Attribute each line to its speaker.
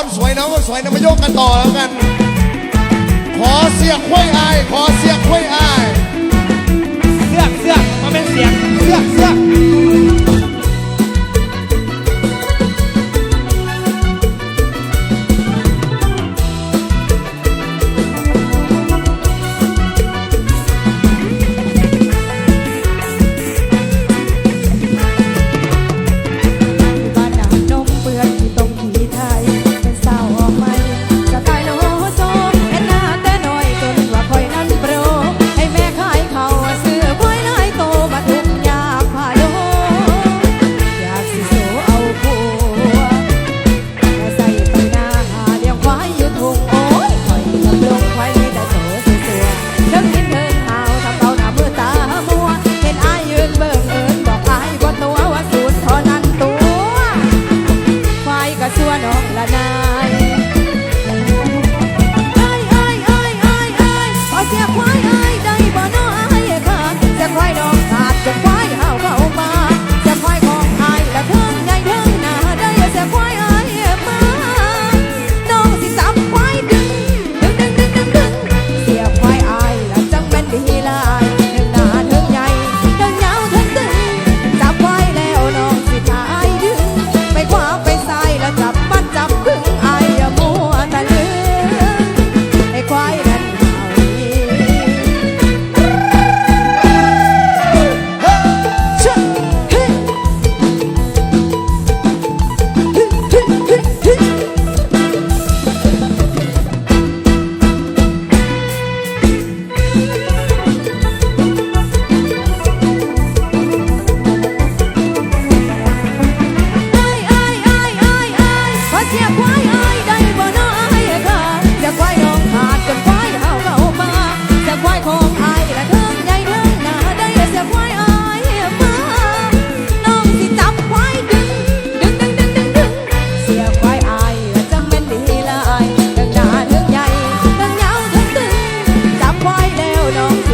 Speaker 1: คนสวยน้องคนสวยนะมาโยกกันต่อแล้วกัน ขอเสียงห้วยอาย ขอเสียงห้วยอาย
Speaker 2: สั
Speaker 3: วน้องละนา no.